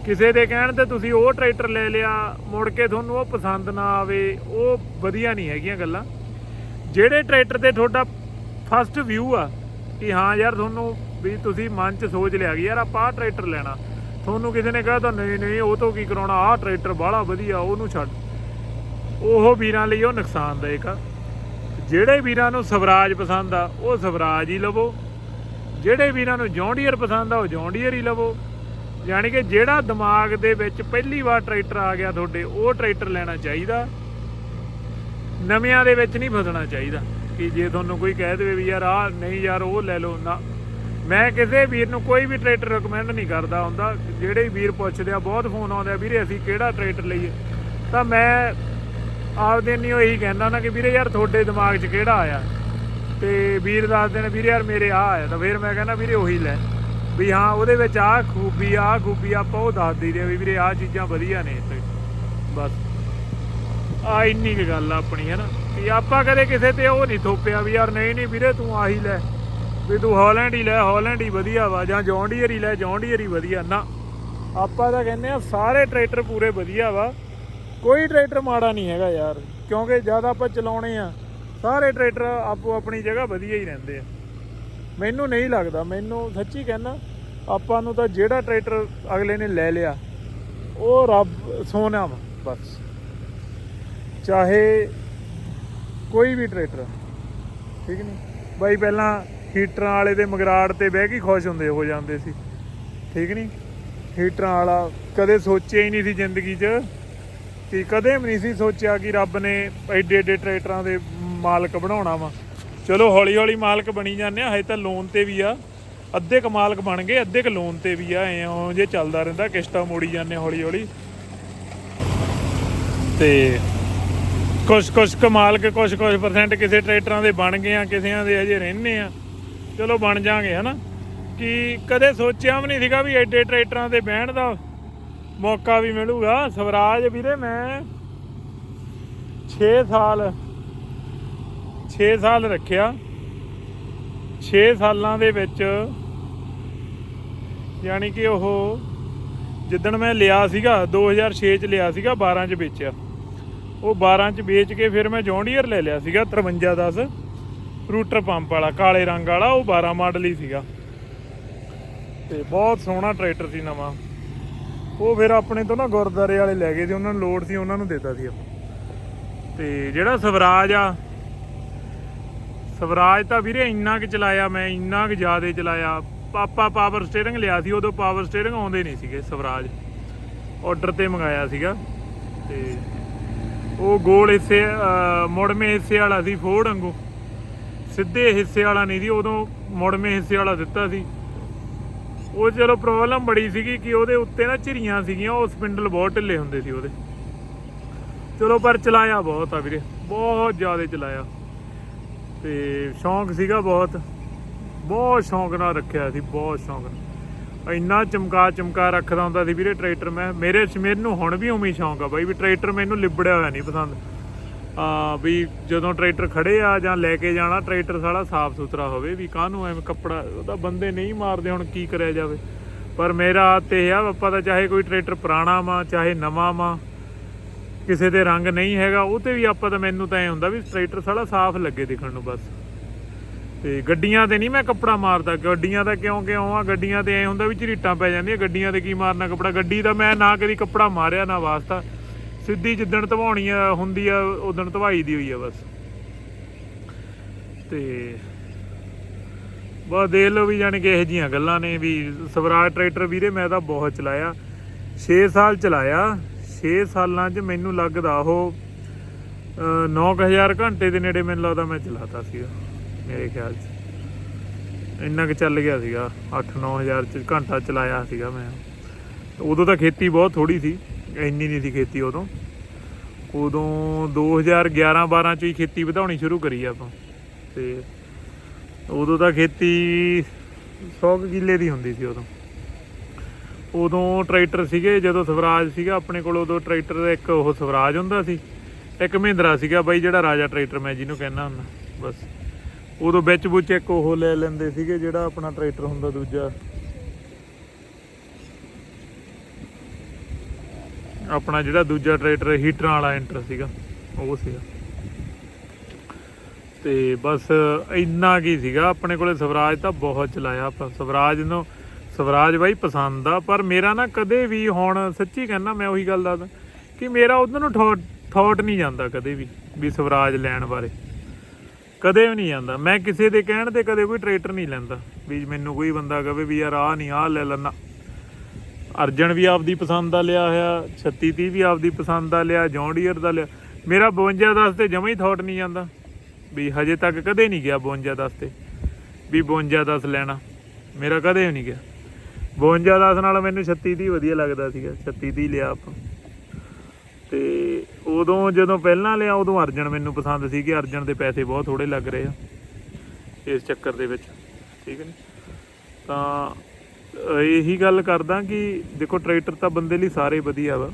ਕਿਸੇ ਦੇ ਕਹਿਣ ਤੇ ਤੁਸੀਂ ਉਹ ਟਰੈਕਟਰ ਲੈ ਲਿਆ, ਮੁੜ ਕੇ ਤੁਹਾਨੂੰ ਉਹ ਪਸੰਦ ਨਾ ਆਵੇ, ਉਹ ਵਧੀਆ ਨਹੀਂ ਹੈਗੀਆਂ ਗੱਲਾਂ। ਜਿਹੜੇ ਟਰੈਕਟਰ ਤੇ ਤੁਹਾਡਾ ਫਸਟ ਵਿਊ ਆ, ਕਿ ਹਾਂ ਯਾਰ ਤੁਹਾਨੂੰ ਵੀ ਤੁਸੀਂ ਮਨ 'ਚ ਸੋਚ ਲਿਆ ਕਿ ਯਾਰ ਆਪਾਂ ਆਹ ਟਰੈਕਟਰ ਲੈਣਾ। ਤੁਹਾਨੂੰ ਕਿਸੇ ਨੇ ਕਹਿ ਤਾਂ ਨਹੀਂ ਨਹੀਂ, ਉਹ ਤੋਂ ਕੀ ਕਰਾਉਣਾ? ਆਹ ਟਰੈਕਟਰ ਬਾਹਲਾ ਵਧੀਆ, ਉਹਨੂੰ ਛੱਡ। ਉਹ ਵੀਰਾਂ ਲਈ ਉਹ ਨੁਕਸਾਨਦਾਇਕ ਆ। ਜਿਹੜੇ ਵੀਰਾਂ ਨੂੰ ਸਵਰਾਜ ਪਸੰਦ ਆ, ਉਹ ਸਵਰਾਜ ਹੀ ਲਵੋ। ਜਿਹੜੇ ਵੀਰਾਂ ਨੂੰ ਜੌਂਡੀਅਰ ਪਸੰਦ ਆ, ਉਹ ਜੌਂਡੀਅਰ ਹੀ ਲਵੋ। ਯਾਨੀ ਕਿ ਜਿਹੜਾ ਦਿਮਾਗ ਦੇ ਵਿੱਚ ਪਹਿਲੀ ਵਾਰ ਟਰੈਕਟਰ ਆ ਗਿਆ ਤੁਹਾਡੇ, ਉਹ ਟਰੈਕਟਰ ਲੈਣਾ ਚਾਹੀਦਾ। ਨਵਿਆਂ ਦੇ ਵਿੱਚ ਨਹੀਂ ਫਸਣਾ ਚਾਹੀਦਾ। ਕਿ ਜੇ ਤੁਹਾਨੂੰ ਕੋਈ ਕਹਿ ਦੇਵੇ ਵੀ ਯਾਰ ਆ ਨਹੀਂ ਯਾਰ, ਉਹ ਲੈ ਲਓ ਨਾ। ਮੈਂ ਕਿਸੇ ਵੀਰ ਨੂੰ ਕੋਈ ਵੀ ਟਰੈਕਟਰ ਰეკਮੈਂਡ ਨਹੀਂ ਕਰਦਾ ਹੁੰਦਾ। ਜਿਹੜੇ ਵੀਰ ਪੁੱਛਦੇ ਆ, ਬਹੁਤ ਫੋਨ ਆਉਂਦੇ ਆ, ਵੀਰੇ, ਅਸੀਂ ਕਿਹੜਾ ਟਰੈਕਟਰ ਲਈਏ? ਤਾਂ ਮੈਂ ਆਪਦੇ ਨਹੀਂ ਇਹੀ ਕਹਿੰਦਾ ਨਾ ਕਿ, ਵੀਰੇ ਯਾਰ, ਤੁਹਾਡੇ ਦਿਮਾਗ 'ਚ ਕਿਹੜਾ ਆਇਆ? ਤੇ ਵੀਰ ਦੱਸਦੇ ਨੇ, ਵੀਰੇ ਯਾਰ, ਮੇਰੇ ਆ ਆਇਆ। ਤਾਂ ਫਿਰ ਮੈਂ ਕਹਿੰਦਾ, ਵੀਰੇ, ਉਹੀ ਲੈ। ਵੀ ਹਾਂ, ਉਹਦੇ ਵਿੱਚ ਆਹ ਖੂਬੀ ਆਹ ਖੂਬੀ ਆਪਾਂ ਉਹ ਦੱਸ ਦਈਦੇ ਵੀ, ਵੀਰੇ, ਆਹ ਚੀਜ਼ਾਂ ਵਧੀਆ ਨੇ ਤੇ ਬਸ। ਆ ਇੰਨੀ ਕੁ ਗੱਲ ਆਪਣੀ, ਹੈ ਨਾ? ਕਿ ਆਪਾਂ ਕਦੇ ਕਿਸੇ ਤੇ ਉਹ ਨਹੀਂ ਥੋਪਿਆ ਵੀ, ਯਾਰ, ਨਹੀਂ ਨਹੀਂ, ਵੀਰੇ, ਤੂੰ ਆਹੀ ਲੈ। ਵੀ ਤੂੰ ਹਾਲੈਂਡ ਹੀ ਲੈ, ਹਾਲੈਂਡ ਹੀ ਵਧੀਆ ਵਾ, ਜਾਂ ਜੌਂਡੀਅਰ ਹੀ ਲੈ ਜੌਂਡੀਅਰ ਹੀ ਵਧੀਆ। ਨਾ, ਆਪਾਂ ਤਾਂ ਕਹਿੰਦੇ ਆ ਸਾਰੇ ਟਰੈਕਟਰ ਪੂਰੇ ਵਧੀਆ ਵਾ। ਕੋਈ ਟਰੈਕਟਰ ਮਾੜਾ ਨਹੀਂ ਹੈਗਾ ਯਾਰ, ਕਿਉਂਕਿ ਜਦ ਆਪਾਂ ਚਲਾਉਣੇ ਆ, ਸਾਰੇ ਟਰੈਕਟਰ ਆਪੋ ਆਪਣੀ ਜਗ੍ਹਾ ਵਧੀਆ ਹੀ ਰਹਿੰਦੇ ਆ। ਮੈਨੂੰ ਨਹੀਂ ਲੱਗਦਾ, ਮੈਨੂੰ ਸੱਚੀ ਕਹਿੰਦਾ, ਆਪਾਂ ਨੂੰ ਤਾਂ ਜਿਹੜਾ ਟਰੈਕਟਰ ਅਗਲੇ ਨੇ ਲੈ ਲਿਆ, ਉਹ ਰੱਬ ਸੋਨਾ ਵਾ, ਬਸ। ਚਾਹੇ ਕੋਈ ਵੀ ਟਰੈਕਟਰ, ਠੀਕ ਨਹੀਂ ਬਾਈ ਪਹਿਲਾਂ ਹੀਟਰਾਂ ਵਾਲੇ ਦੇ ਮਗਰਾੜ ਤੇ ਬਹਿ ਕੇ ਖੁਸ਼ ਹੁੰਦੇ ਹੋ ਜਾਂਦੇ ਸੀ। ਠੀਕ ਨਹੀਂ ਹੀਟਰਾਂ ਵਾਲਾ ਕਦੇ ਸੋਚਿਆ ਹੀ ਨਹੀਂ ਸੀ ਜ਼ਿੰਦਗੀ 'ਚ ਕਿ ਕਦੇ ਵੀ ਨਹੀਂ ਸੀ ਸੋਚਿਆ ਕਿ ਰੱਬ ਨੇ ਐਡੇ ਐਡੇ ਟਰੈਕਟਰਾਂ ਦੇ ਮਾਲਕ ਬਣਾਉਣਾ ਵਾ। ਚਲੋ ਹੌਲੀ ਹੌਲੀ ਮਾਲਕ ਬਣੀ ਜਾਂਦੇ ਆ ਹਜੇ ਤਾਂ ਲੋਨ ਤੇ ਵੀ ਆ। ਅੱਧੇ ਕ ਮਾਲਕ ਬਣ ਗਏ, ਅੱਧੇ ਕ ਲੋਨ ਤੇ ਵੀ ਆ, ਐਂ ਜੇ ਚੱਲਦਾ ਰਹਿੰਦਾ, ਕਿਸ਼ਤਾਂ ਮੋੜੀ ਜਾਂਦੇ ਹੌਲੀ ਹੌਲੀ। ਤੇ ਕੁਛ ਕੁਛ ਕ ਮਾਲਕ ਕੁਛ ਕੁਛ ਪਰਸੈਂਟ ਕਿਸੇ ਟਰੈਕਟਰਾਂ ਦੇ ਬਣ ਗਏ ਆ, ਕਿਸਿਆਂ ਦੇ ਅਜੇ ਰਹਿੰਦੇ ਆ। ਚਲੋ ਬਣ ਜਾਾਂਗੇ ਹਨਾ? ਕਿ ਕਦੇ ਸੋਚਿਆ ਵੀ ਨਹੀਂ ਸੀਗਾ ਵੀ ਐਡੇ ਟਰੈਕਟਰਾਂ 'ਤੇ ਬਹਿਣ ਦਾ ਮੌਕਾ ਵੀ ਮਿਲੂਗਾ। ਸਵਰਾਜ ਵੀਰੇ, ਮੈਂ 6 ਸਾਲ 6 ਸਾਲ ਰੱਖਿਆ। 6 ਸਾਲਾਂ ਦੇ ਵਿੱਚ ਯਾਨੀ ਕਿ ਉਹ ਜਿੱਦਣ ਮੈਂ ਲਿਆ ਸੀਗਾ 2006 ਚ ਲਿਆ ਸੀਗਾ 12 ਚ ਵੇਚਿਆ। ਉਹ 12 ਚ ਵੇਚ ਕੇ ਫਿਰ ਮੈਂ ਜੌਂਡੀਅਰ ਲੈ ਲਿਆ ਸੀਗਾ 5310 ਰੂਟਰ ਪੰਪ ਵਾਲਾ ਕਾਲੇ ਰੰਗ ਵਾਲਾ ਉਹ 12 ਮਾਡਲ ਹੀ ਸੀਗਾ। ਤੇ ਬਹੁਤ ਸੋਹਣਾ ਟਰੈਕਟਰ ਸੀ ਨਵਾਂ। ਉਹ ਫਿਰ ਆਪਣੇ ਤੋਂ ਨਾ ਗੁਰਦਾਰੇ ਵਾਲੇ ਲੈ ਗਏ ਸੀ ਉਹਨਾਂ ਨੂੰ ਲੋਡ ਸੀ ਉਹਨਾਂ ਨੂੰ ਦਿੱਤਾ ਸੀ ਆਪਾਂ। ਤੇ ਜਿਹੜਾ ਸਵਰਾਜ ਆ ਸਵਰਾਜ ਤਾਂ ਵੀਰੇ ਇੰਨਾ ਕਿ ਚਲਾਇਆ ਮੈਂ ਇੰਨਾ ਕਿ ਜ਼ਿਆਦਾ ਚਲਾਇਆ। ਪਾਪਾ ਪਾਵਰ ਸਟੀਅਰਿੰਗ ਲਿਆ ਸੀ ਉਦੋਂ ਪਾਵਰ ਸਟੀਅਰਿੰਗ ਆਉਂਦੇ ਨਹੀਂ ਸੀਗੇ ਸਵਰਾਜ। ਆਰਡਰ ਤੇ ਮੰਗਾਇਆ ਸੀਗਾ। ਤੇ ਉਹ ਗੋਲ ਹਿੱਸੇ ਅਹ, ਮੁੜਵੇਂ ਹਿੱਸੇ ਵਾਲਾ ਸੀ ਫੋਰਡ ਵਾਂਗੂ। ਸਿੱਧੇ ਹਿੱਸੇ ਵਾਲਾ ਨਹੀਂ ਸੀ ਉਦੋਂ ਮੁੜਵੇਂ ਹਿੱਸੇ ਵਾਲਾ ਦਿੱਤਾ ਸੀ। ਉਹ ਚਲੋ ਪ੍ਰੋਬਲਮ ਬੜੀ ਸੀਗੀ ਕਿ ਉਹਦੇ ਉੱਤੇ ਨਾ ਝਿਰੀਆਂ ਸੀਗੀਆਂ, ਉਹ ਸਪਿੰਡਲ ਬਹੁਤ ਢਿੱਲੇ ਹੁੰਦੇ ਸੀ ਉਹਦੇ। ਚਲੋ ਪਰ ਚਲਾਇਆ ਬਹੁਤ ਆ ਵੀਰੇ, ਬਹੁਤ ਜ਼ਿਆਦਾ ਚਲਾਇਆ। ਤੇ ਸ਼ੌਂਕ ਸੀਗਾ ਬਹੁਤ ਬਹੁਤ ਸ਼ੌਂਕ ਨਾਲ ਰੱਖਿਆ ਸੀ, ਬਹੁਤ ਸ਼ੌਂਕ ਨਾਲ। ਇੰਨਾ ਚਮਕਾ ਚਮਕਾ ਰੱਖਦਾ ਹੁੰਦਾ ਸੀ ਵੀਰੇ ਟਰੈਕਟਰ, ਮੈਂ ਮੇਰੇ ਮੈਨੂੰ ਹੁਣ ਵੀ ਉਵੇਂ ਹੀ ਸ਼ੌਂਕ ਆ ਬਾਈ ਵੀ ਟਰੈਕਟਰ ਮੈਨੂੰ ਲਿਬੜਿਆ ਹੋਇਆ ਨਹੀਂ ਪਸੰਦ। ਵੀ ਜਦੋਂ ਟਰੈਕਟਰ ਖੜੇ ਆ ਜਾਂ ਲੈ ਕੇ ਜਾਣਾ, ਟਰੈਕਟਰ ਸਾਲਾ ਸਾਫ਼ ਸੁਥਰਾ ਹੋਵੇ ਵੀ ਕਾਹਨੂੰ ਐਵੇਂ ਕੱਪੜਾ ਉਹਦਾ ਬੰਦੇ ਨਹੀਂ ਮਾਰਦੇ ਹੁਣ ਕੀ ਕਰਿਆ ਜਾਵੇ। ਪਰ ਮੇਰਾ ਤੇ ਇਹ ਆ, ਆਪਾਂ ਤਾਂ ਚਾਹੇ ਕੋਈ ਟਰੈਕਟਰ ਪੁਰਾਣਾ ਵਾ, ਚਾਹੇ ਨਵਾਂ ਵਾ, ਕਿਸੇ ਦੇ ਰੰਗ ਨਹੀਂ ਹੈਗਾ, ਉਹ ਤੇ ਵੀ ਆਪਾਂ ਤਾਂ ਮੈਨੂੰ ਤਾਂ ਐ ਹੁੰਦਾ ਵੀ ਟਰੈਕਟਰ ਸਾਲਾ ਸਾਫ਼ ਲੱਗੇ ਦਿਖਣ ਨੂੰ ਬਸ। ਤੇ ਗੱਡੀਆਂ ਤੇ ਨਹੀਂ ਮੈਂ ਕੱਪੜਾ ਮਾਰਦਾ, ਗੱਡੀਆਂ ਦਾ ਕਿਉਂ ਕਿਉਂ ਆ, ਗੱਡੀਆਂ ਤੇ ਐ ਹੁੰਦਾ ਵੀ ਝਰੀਟਾਂ ਪੈ ਜਾਂਦੀਆਂ, ਗੱਡੀਆਂ ਤੇ ਕੀ ਮਾਰਨਾ ਕੱਪੜਾ, ਗੱਡੀ ਦਾ ਮੈਂ ਨਾ ਕਦੀ ਕੱਪੜਾ ਮਾਰਿਆ, ਨਾ ਵਾਸਤਾ। ਸਿੱਧੀ ਜਿੱਦਣ ਧਵਾਉਣੀ ਆ ਹੁੰਦੀ ਆ ਉਦੋਂ ਧਵਾਈ ਦੀ ਹੋਈ ਆ ਬਸ। ਤੇ ਬਸ ਦੇਖ ਲਓ ਵੀ ਜਾਣੀ ਕਿ ਇਹੋ ਜੀਆਂ ਗੱਲਾਂ ਨੇ ਵੀ ਸਵਰਾਜ ਟਰੈਕਟਰ ਵੀਰੇ ਮੈਂ ਤਾਂ ਬਹੁਤ ਚਲਾਇਆ। 6 ਸਾਲ ਚਲਾਇਆ। 6 ਸਾਲਾਂ 'ਚ ਮੈਨੂੰ ਲੱਗਦਾ ਉਹ ਅਹ, 9000 ਘੰਟੇ ਦੇ ਨੇੜੇ ਮੈਨੂੰ ਲੱਗਦਾ ਮੈਂ ਚਲਾਤਾ ਸੀਗਾ ਮੇਰੇ ਖਿਆਲ 'ਚ। ਇੰਨਾ ਕੁ ਚੱਲ ਗਿਆ ਸੀਗਾ। 8-9000 ਚ ਘੰਟਾ ਚਲਾਇਆ ਸੀਗਾ ਮੈਂ। ਉਦੋਂ ਤਾਂ ਖੇਤੀ ਬਹੁਤ ਥੋੜੀ ਸੀ। ਇੰਨੀ ਨਹੀਂ ਸੀ ਖੇਤੀ ਉਦੋਂ। ਉਦੋਂ 2011-12 ਚ ਹੀ ਖੇਤੀ ਵਧਾਉਣੀ ਸ਼ੁਰੂ ਕਰੀ ਆਪਾਂ। ਤੇ ਉਦੋਂ ਤਾਂ ਖੇਤੀ 100 ਕਿੱਲੇ ਦੀ ਹੁੰਦੀ ਸੀ ਉਦੋਂ। ਉਦੋਂ ਟਰੈਕਟਰ ਸੀਗੇ, ਜਦੋਂ ਸਵਰਾਜ ਸੀਗਾ, ਆਪਣੇ ਕੋਲ ਉਦੋਂ ਟਰੈਕਟਰ ਇੱਕ ਉਹ ਸਵਰਾਜ ਹੁੰਦਾ ਸੀ, ਇੱਕ ਮਹਿੰਦਰਾ ਸੀਗਾ ਬਾਈ, ਜਿਹੜਾ ਰਾਜਾ ਟਰੈਕਟਰ ਮੈਂ ਜਿਹਨੂੰ ਕਹਿੰਦਾ ਹੁੰਦਾ, ਬਸ। ਉਦੋਂ ਵਿੱਚ ਬੁੱਚ ਇੱਕ ਉਹ ਲੈ ਲੈਂਦੇ ਸੀਗੇ, ਜਿਹੜਾ ਆਪਣਾ ਟਰੈਕਟਰ ਹੁੰਦਾ ਦੂਜਾ। ਆਪਣਾ ਜਿਹੜਾ ਦੂਜਾ ਟਰੈਕਟਰ ਹੀਟਰਾਂ ਵਾਲਾ ਐਂਟਰ ਸੀਗਾ, ਉਹ ਸੀਗਾ। ਤੇ ਬਸ ਇੰਨਾ ਕੀ ਸੀਗਾ, ਆਪਣੇ ਕੋਲੇ ਸਵਰਾਜ ਤਾਂ ਬਹੁਤ ਚਲਾਇਆ ਆਪਾਂ। ਸਵਰਾਜ ਨੂੰ, ਸਵਰਾਜ ਬਾਈ ਪਸੰਦ ਆ, ਪਰ ਮੇਰਾ ਨਾ ਕਦੇ ਵੀ ਹੁਣ ਸੱਚੀ ਕਹਿੰਦਾ ਮੈਂ ਉਹੀ ਗੱਲ ਦੱਸਦਾ, ਕਿ ਮੇਰਾ ਉਧਰ ਨੂੰ ਥਾਟ ਨਹੀਂ ਜਾਂਦਾ ਕਦੇ ਵੀ ਵੀ ਸਵਰਾਜ ਲੈਣ ਬਾਰੇ। ਕਦੇ ਵੀ ਨਹੀਂ ਜਾਂਦਾ। ਮੈਂ ਕਿਸੇ ਦੇ ਕਹਿਣ ਤੇ ਕਦੇ ਕੋਈ ਟਰੈਕਟਰ ਨਹੀਂ ਲੈਂਦਾ, ਵੀ ਮੈਨੂੰ ਕੋਈ ਬੰਦਾ ਕਹੇ ਵੀ ਯਾਰ ਆਹ ਨਹੀਂ, ਆਹ ਲੈ ਲੈਣਾ ਅਰਜਨ ਵੀ ਆਪਦੀ ਪਸੰਦ ਦਾ ਲਿਆ ਹੋਇਆ 36 30 ਵੀ ਆਪਦੀ ਪਸੰਦ ਦਾ ਲਿਆ ਜੌਂਡੀਅਰ ਦਾ ਲਿਆ। ਮੇਰਾ 52 10 ਤੇ ਜਮਾ ਹੀ ਥਾਟ ਨਹੀਂ ਜਾਂਦਾ ਵੀ ਹਜੇ ਤੱਕ ਕਦੇ ਨਹੀਂ ਗਿਆ 52 10 ਤੇ, ਵੀ 52 10 ਲੈਣਾ। ਮੇਰਾ ਕਦੇ ਨਹੀਂ ਗਿਆ। 52 10 ਨਾਲ ਮੈਨੂੰ 36 30 ਵਧੀਆ ਲੱਗਦਾ ਸੀਗਾ 36 30 ਲਿਆ ਆਪਾਂ। ਤੇ ਉਦੋਂ ਜਦੋਂ ਪਹਿਲਾਂ ਲਿਆ, ਉਦੋਂ ਅਰਜਨ ਮੈਨੂੰ ਪਸੰਦ ਸੀ ਕਿ ਅਰਜਨ ਦੇ ਪੈਸੇ ਬਹੁਤ ਥੋੜੇ ਲੱਗ ਰਹੇ ਆ ਇਸ ਚੱਕਰ ਦੇ ਵਿੱਚ, ਠੀਕ ਹੈ ਤਾਂ ਇਹੀ ਗੱਲ ਕਰਦਾ ਕਿ ਦੇਖੋ ਟਰੈਕਟਰ ਤਾਂ ਬੰਦੇ ਲਈ ਸਾਰੇ ਵਧੀਆ ਵਾ।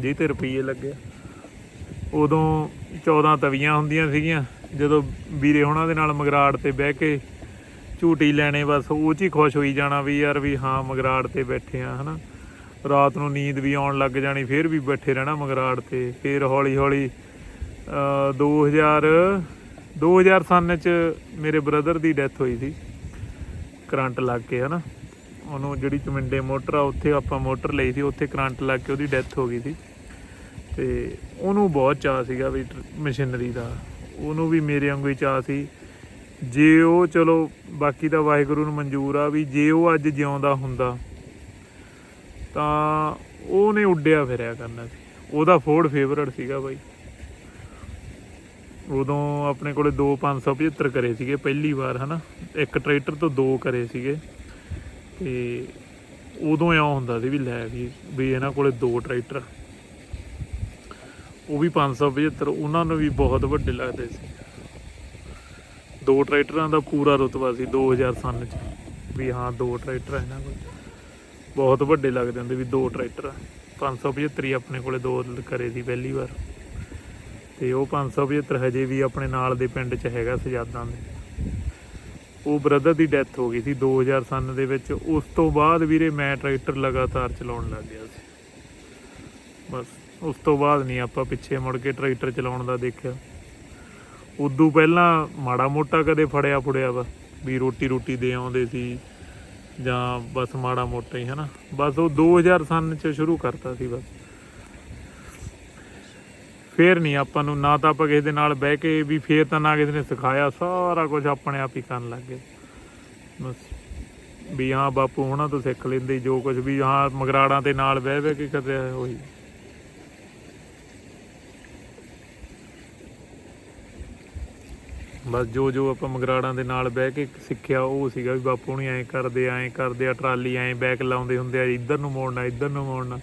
ਜੀ ਤੇ ਰੁਪਈਏ ਲੱਗੇ ਉਦੋਂ 14 ਤਵੀਆਂ ਹੁੰਦੀਆਂ ਸੀਗੀਆਂ, ਜਦੋਂ ਵੀਰੇ ਹੋਣਾ ਦੇ ਨਾਲ ਮਗਰਾੜ ਤੇ ਬਹਿ ਕੇ ਝੂਟੀ ਲੈਣੇ, ਬਸ ਉਹ 'ਚ ਹੀ ਖੁਸ਼ ਹੋਈ ਜਾਣਾ ਵੀ ਯਾਰ ਵੀ ਹਾਂ ਮਗਰਾੜ ਤੇ ਬੈਠੇ ਆ, ਹਨਾ। ਰਾਤ ਨੂੰ ਨੀਂਦ ਵੀ ਆਉਣ ਲੱਗ ਜਾਣੀ, ਫਿਰ ਵੀ ਬੈਠੇ ਰਹਿਣਾ ਮਗਰਾੜ ਤੇ। ਫਿਰ ਹੌਲੀ ਹੌਲੀ ਅਹ 2000 2000 ਸਨ ਚ ਮੇਰੇ ਬ੍ਰਦਰ ਦੀ ਡੈਥ ਹੋਈ ਸੀ। ਕਰੰਟ ਲੱਗ ਕੇ, ਹਨਾ। ਉਹਨੂੰ ਜਿਹੜੀ ਚਮਿੰਡੇ ਮੋਟਰ ਆ, ਉੱਥੇ ਆਪਾਂ ਮੋਟਰ ਲਈ ਸੀ, ਉੱਥੇ ਕਰੰਟ ਲੱਗ ਕੇ ਉਹਦੀ ਡੈਥ ਹੋ ਗਈ ਸੀ। ਤੇ ਉਹਨੂੰ ਬਹੁਤ ਚਾਅ ਸੀਗਾ ਵੀ ਮਸ਼ੀਨਰੀ ਦਾ। ਉਹਨੂੰ ਵੀ ਮੇਰੇ ਵਾਂਗੂ ਹੀ ਚਾਅ ਸੀ। ਜੇ ਉਹ, ਚਲੋ, ਬਾਕੀ ਦਾ ਵਾਹਿਗੁਰੂ ਨੂੰ ਮਨਜ਼ੂਰ ਆ ਵੀ ਜੇ ਉਹ ਅੱਜ ਜਿਉਂਦਾ ਹੁੰਦਾ, ਤਾਂ ਉਹਨੇ ਉੱਡਿਆ ਫਿਰਿਆ ਕਰਨਾ ਸੀ। ਉਹਦਾ ਫੋਰਡ ਫੇਵਰਟ ਸੀਗਾ ਬਾਈ। ਉਦੋਂ ਆਪਣੇ ਕੋਲੇ ਦੋ 575 ਕਰੇ ਸੀਗੇ, ਪਹਿਲੀ ਵਾਰ, ਹਨਾ? ਇੱਕ ਟਰੈਕਟਰ ਤੋਂ ਦੋ ਕਰੇ ਸੀਗੇ। ਤੇ ਉਦੋਂ ਇਉਂ ਹੁੰਦਾ ਸੀ ਵੀ ਲੈ ਵੀ ਵੀ ਇਹਨਾਂ ਕੋਲੇ ਦੋ ਟਰੈਕਟਰ ਉਹ ਵੀ 575 ਉਹਨਾਂ ਨੂੰ ਵੀ ਬਹੁਤ ਵੱਡੇ ਲੱਗਦੇ ਸੀ। ਦੋ ਟਰੈਕਟਰਾਂ ਦਾ ਪੂਰਾ ਰੁਤਬਾ ਸੀ 2000 ਸਨ ਚ। ਵੀ ਹਾਂ, ਦੋ ਟਰੈਕਟਰ ਆ ਇਹਨਾਂ ਕੋਲ। ਬਹੁਤ ਵੱਡੇ ਲੱਗਦੇ ਹੁੰਦੇ ਵੀ ਦੋ ਟਰੈਕਟਰ ਆ। 575 ਹੀ ਆਪਣੇ ਕੋਲੇ ਦੋ ਕਰੇ ਸੀ ਪਹਿਲੀ ਵਾਰ। ਤੇ ਉਹ 575 ਹਜੇ ਵੀ ਆਪਣੇ ਨਾਲ ਦੇ ਪਿੰਡ 'ਚ ਹੈਗਾ ਸਜਾਦਾਂ ਦੇ। ਉਹ ਬ੍ਰਦਰ ਦੀ ਡੈਥ ਹੋ ਗਈ ਸੀ 2000 ਸਨ ਦੇ ਵਿੱਚ। ਉਸ ਤੋਂ ਬਾਅਦ ਵੀਰੇ ਮੈਂ ਟਰੈਕਟਰ ਲਗਾਤਾਰ ਚਲਾਉਣ ਲੱਗ ਗਿਆ ਸੀ। ਬਸ, ਉਸ ਤੋਂ ਬਾਅਦ ਨਹੀਂ ਆਪਾਂ ਪਿੱਛੇ ਮੁੜ ਕੇ ਟਰੈਕਟਰ ਚਲਾਉਣ ਦਾ ਦੇਖਿਆ। ਉਦੋਂ ਪਹਿਲਾਂ ਮਾੜਾ ਮੋਟਾ ਕਦੇ ਫੜਿਆ ਫੁੜਿਆ ਵਾ ਵੀ ਰੋਟੀ ਰੋਟੀ ਦੇ ਆਉਂਦੇ ਸੀ ਜਾਂ ਬਸ ਮਾੜਾ ਮੋਟਾ ਹੀ, ਹਨਾ? ਬਸ ਉਹ 2000 ਸਨ ਚ ਸ਼ੁਰੂ ਕਰਤਾ ਸੀ ਬਸ। ਫੇਰ ਨਹੀਂ ਆਪਾਂ ਨੂੰ, ਨਾ ਤਾਂ ਆਪਾਂ ਕਿਸੇ ਦੇ ਨਾਲ ਬਹਿ ਕੇ ਵੀ ਫੇਰ ਤਾਂ ਨਾ ਕਿਸੇ ਨੇ ਸਿਖਾਇਆ, ਸਾਰਾ ਕੁਝ ਆਪਣੇ ਆਪ ਹੀ ਕਰਨ ਲੱਗ ਗਏ। ਬਸ ਵੀ ਹਾਂ ਬਾਪੂ, ਹੁਣਾਂ ਤੋਂ ਸਿੱਖ ਲੈਂਦੇ ਜੋ ਕੁਝ ਵੀ, ਹਾਂ ਮਗਰਾੜਾਂ ਤੇ ਨਾਲ ਬਹਿ ਬਹਿ ਕੇ ਕਰਿਆ ਉਹੀ। ਬਸ ਜੋ ਜੋ ਆਪਾਂ ਮਗਰਾੜਾਂ ਦੇ ਨਾਲ ਬਹਿ ਕੇ ਸਿੱਖਿਆ, ਉਹ ਸੀਗਾ ਵੀ ਬਾਪੂ ਨਹੀਂ ਐਂ ਕਰਦੇ ਐਂ ਕਰਦੇ ਆ, ਟਰਾਲੀ ਐਂ ਬੈਕ ਲਾਉਂਦੇ ਹੁੰਦੇ ਆ, ਇੱਧਰ ਨੂੰ ਮੋੜਨਾ, ਇੱਧਰ ਨੂੰ ਮੋੜਨਾ।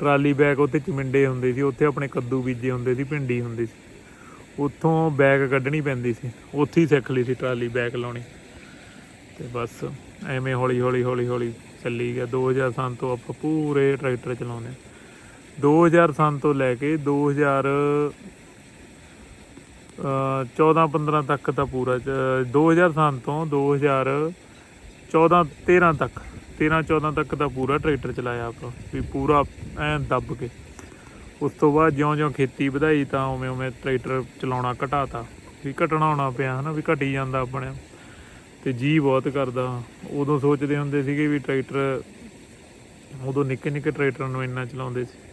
ਟਰਾਲੀ ਬੈਕ ਉੱਤੇ ਚਮਿੰਡੇ ਹੁੰਦੇ ਸੀ, ਉੱਥੇ ਆਪਣੇ ਕੱਦੂ ਬੀਜੇ ਹੁੰਦੇ ਸੀ, ਭਿੰਡੀ ਹੁੰਦੀ ਸੀ। ਉੱਥੋਂ ਬੈਗ ਕੱਢਣੀ ਪੈਂਦੀ ਸੀ, ਉੱਥੇ ਹੀ ਸਿੱਖ ਲਈ ਸੀ ਟਰਾਲੀ ਬੈਗ ਲਾਉਣੀ। ਤੇ ਬਸ ਐਵੇਂ ਹੌਲੀ ਹੌਲੀ ਹੌਲੀ ਹੌਲੀ ਚੱਲੀ ਗਿਆ। 2000 ਸਾਲ ਤੋਂ ਆਪਾਂ ਪੂਰੇ ਟਰੈਕਟਰ ਚਲਾਉਂਦੇ ਹਾਂ। 2000 ਸਾਲ ਤੋਂ ਲੈ ਕੇ 2000 14 15 ਤੱਕ ਤਾਂ ਪੂਰਾ ਚ- 2000 ਸਾਲ ਤੋਂ 2014 13 ਤੱਕ 13 14 ਤੱਕ ਤਾਂ ਪੂਰਾ ਟਰੈਕਟਰ ਚਲਾਇਆ ਆਪਾਂ, ਵੀ ਪੂਰਾ ਐਨ ਦੱਬ ਕੇ। ਉਸ ਤੋਂ ਬਾਅਦ ਜਿਉਂ-ਜਿਉਂ ਖੇਤੀ ਵਧਾਈ ਤਾਂ ਉਵੇਂ ਉਵੇਂ ਟਰੈਕਟਰ ਚਲਾਉਣਾ ਘਟਾਤਾ, ਵੀ ਘਟਣਾ ਹੋਣਾ ਪਿਆ ਹਨਾ, ਵੀ ਘਟੀ ਜਾਂਦਾ ਆਪਣੇ ਤੇ ਜੀ ਬਹੁਤ ਕਰਦਾ। ਉਦੋਂ ਸੋਚਦੇ ਹੁੰਦੇ ਸੀਗੇ ਵੀ ਟਰੈਕਟਰ, ਉਦੋਂ ਨਿੱਕੇ ਨਿੱਕੇ ਟਰੈਕਟਰਾਂ ਨੂੰ ਇੰਨਾ ਚਲਾਉਂਦੇ ਸੀ।